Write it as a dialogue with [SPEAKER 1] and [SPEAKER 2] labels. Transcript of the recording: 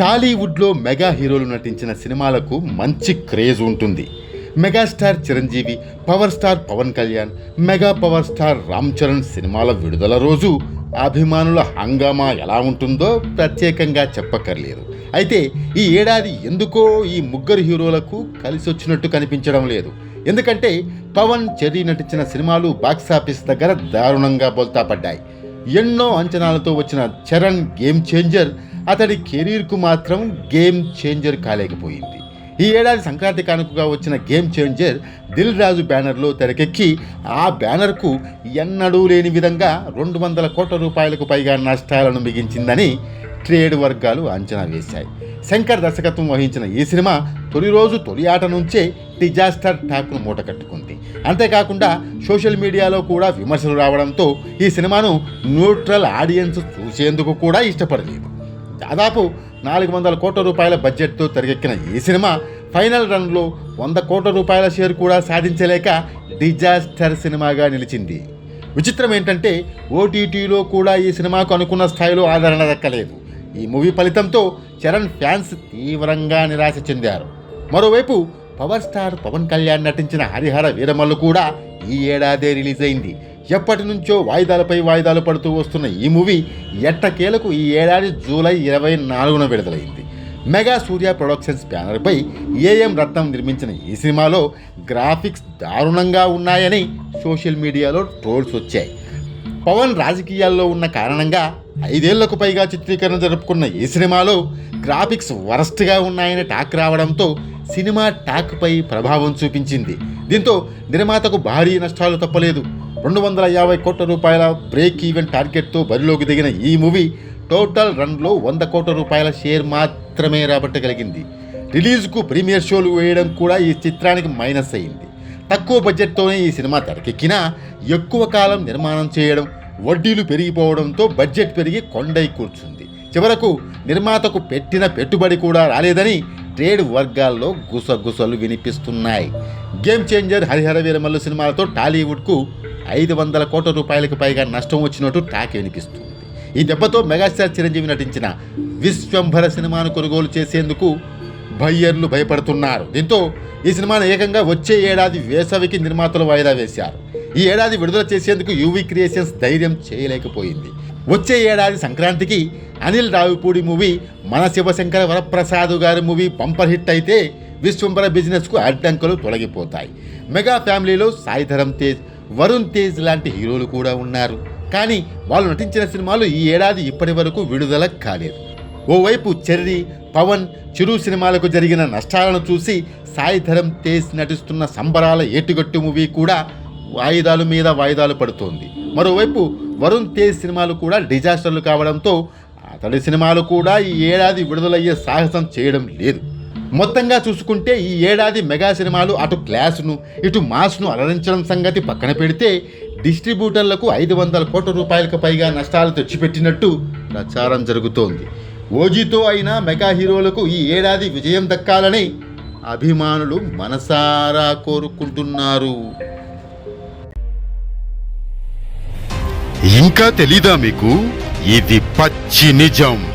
[SPEAKER 1] టాలీవుడ్లో మెగా హీరోలు నటించిన సినిమాలకు మంచి క్రేజ్ ఉంటుంది. Megastar Chiranjeevi power star Pawan Kalyan mega power star Ram Charan సినిమాల విడుదల రోజు అభిమానుల హంగామా ఎలా ఉంటుందో ప్రత్యేకంగా చెప్పక్కర్లేదు. అయితే ఈ ఏడాది ఎందుకో ఈ ముగ్గురు హీరోలకు కలిసి వచ్చినట్టు కనిపించడం లేదు. ఎందుకంటే పవన్ చెర్రీ నటించిన సినిమాలు బాక్సాఫీస్ దగ్గర దారుణంగా బోల్తా పడ్డాయి ఎన్నో అంచనాలతో వచ్చిన చరణ్ గేమ్ చేంజర్ అతడి కెరీర్కు మాత్రం గేమ్ చేంజర్ కాలేకపోయింది. ఈ ఏడాది సంక్రాంతి కానుకగా వచ్చిన గేమ్ చేంజర్ దిల్ రాజు బ్యానర్లో తెరకెక్కి ఆ బ్యానర్కు ఎన్నడూ లేని విధంగా రెండు వందల కోట్ల రూపాయలకు పైగా నష్టాలను మిగించిందని ట్రేడ్ వర్గాలు అంచనా వేశాయి. శంకర్ దర్శకత్వం వహించిన ఈ సినిమా తొలి రోజు తొలి ఆట నుంచే డిజాస్టర్ టాక్ను మూట కట్టుకుంది. అంతేకాకుండా సోషల్ మీడియాలో కూడా విమర్శలు రావడంతో ఈ సినిమాను న్యూట్రల్ ఆడియన్స్ చూసేందుకు కూడా ఇష్టపడలేదు. దాదాపు నాలుగు వందల కోట్ల రూపాయల బడ్జెట్తో తెరకెక్కిన ఈ సినిమా ఫైనల్ రన్లో వంద కోట్ల రూపాయల షేర్ కూడా సాధించలేక డిజాస్టర్ సినిమాగా నిలిచింది. విచిత్రం ఏంటంటే ఓటీటీలో కూడా ఈ సినిమాకు అనుకున్న స్థాయిలో ఆదరణ దక్కలేదు. ఈ మూవీ ఫలితంతో చరణ్ ఫ్యాన్స్ తీవ్రంగా నిరాశ చెందారు. మరోవైపు పవర్ స్టార్ పవన్ కళ్యాణ్ నటించిన హరిహర వీరమల్లు కూడా ఈ ఏడాదే రిలీజ్ అయింది. ఎప్పటి నుంచో వాయిదాలపై వాయిదాలు పడుతూ వస్తున్న ఈ మూవీ ఎట్టకేలకు ఈ ఏడాది జూలై ఇరవై నాలుగున విడుదలైంది. మెగా సూర్య ప్రొడక్షన్స్ బ్యానర్పై ఏఎం రత్నం నిర్మించిన ఈ సినిమాలో గ్రాఫిక్స్ దారుణంగా ఉన్నాయని సోషల్ మీడియాలో ట్రోల్స్ వచ్చాయి. పవన్ రాజకీయాల్లో ఉన్న కారణంగా ఐదేళ్ళకు పైగా చిత్రీకరణ జరుపుకున్న ఈ సినిమాలో గ్రాఫిక్స్ వరస్ట్గా ఉన్నాయని టాక్ రావడంతో సినిమా టాక్పై ప్రభావం చూపించింది. దీంతో నిర్మాతకు భారీ నష్టాలు తప్పలేదు. రెండు వందల యాభై కోట్ల రూపాయల బ్రేక్ ఈవెన్ టార్గెట్తో బరిలోకి దిగిన ఈ మూవీ టోటల్ రన్లో వంద కోట్ల రూపాయల షేర్ మాత్రమే రాబట్టగలిగింది రిలీజ్కు ప్రీమియర్ షోలు వేయడం కూడా ఈ చిత్రానికి మైనస్ అయింది. తక్కువ బడ్జెట్తోనే ఈ సినిమా తెరకెక్కినా ఎక్కువ కాలం నిర్మాణం చేయడం వడ్డీలు పెరిగిపోవడంతో బడ్జెట్ పెరిగి కొండై కూర్చుంది. చివరకు నిర్మాతకు పెట్టిన పెట్టుబడి కూడా రాలేదని ట్రేడ్ వర్గాల్లో గుసగుసలు వినిపిస్తున్నాయి. గేమ్ చేంజర్ హరిహర వీరమల్లు సినిమాలతో టాలీవుడ్కు ఐదు వందల కోట్ల రూపాయలకు పైగా నష్టం వచ్చినట్టు టాక్ వినిపిస్తుంది. ఈ దెబ్బతో మెగాస్టార్ చిరంజీవి నటించిన విశ్వంభర సినిమాను కొనుగోలు చేసేందుకు బయ్యర్లు భయపడుతున్నారు. దీంతో ఈ సినిమాను ఏకంగా వచ్చే ఏడాది వేసవికి నిర్మాతలు వాయిదా వేశారు. ఈ ఏడాది విడుదల చేసేందుకు యూవీ క్రియేషన్స్ ధైర్యం చేయలేకపోయింది. వచ్చే ఏడాది సంక్రాంతికి అనిల్ రావిపూడి మూవీ మన శివశంకర వరప్రసాద్ గారి మూవీ బంపర్ హిట్ అయితే విశ్వంబర బిజినెస్కు అడ్డంకులు తొలగిపోతాయి. మెగా ఫ్యామిలీలో సాయిధరం తేజ్ వరుణ్ తేజ్ లాంటి హీరోలు కూడా ఉన్నారు. కానీ వాళ్ళు నటించిన సినిమాలు ఈ ఏడాది ఇప్పటి వరకు విడుదల కాలేదు. ఓవైపు చెర్రీ పవన్ చిరు సినిమాలకు జరిగిన నష్టాలను చూసి సాయిధరం తేజ్ నటిస్తున్న సంబరాల ఏటుగట్టు మూవీ కూడా వాయిదాలు మీద వాయిదాలు పడుతోంది. మరోవైపు వరుణ్ తేజ్ సినిమాలు కూడా డిజాస్టర్లు కావడంతో అతడి సినిమాలు కూడా ఈ ఏడాది విడుదలయ్యే సాహసం చేయడం లేదు. మొత్తంగా చూసుకుంటే ఈ ఏడాది మెగా సినిమాలు అటు క్లాస్ను ఇటు మాస్ను అలరించడం సంగతి పక్కన పెడితే డిస్ట్రిబ్యూటర్లకు ఐదు వందల కోట్ల రూపాయలకు పైగా నష్టాలు తెచ్చిపెట్టినట్టు ప్రచారం జరుగుతోంది. ఓజీతో అయినా మెగా హీరోలకు ఈ ఏడాది విజయం దక్కాలని అభిమానులు మనసారా కోరుకుంటున్నారు.
[SPEAKER 2] ఇంకా తెలీదా మీకు? ఇది పచ్చి నిజం.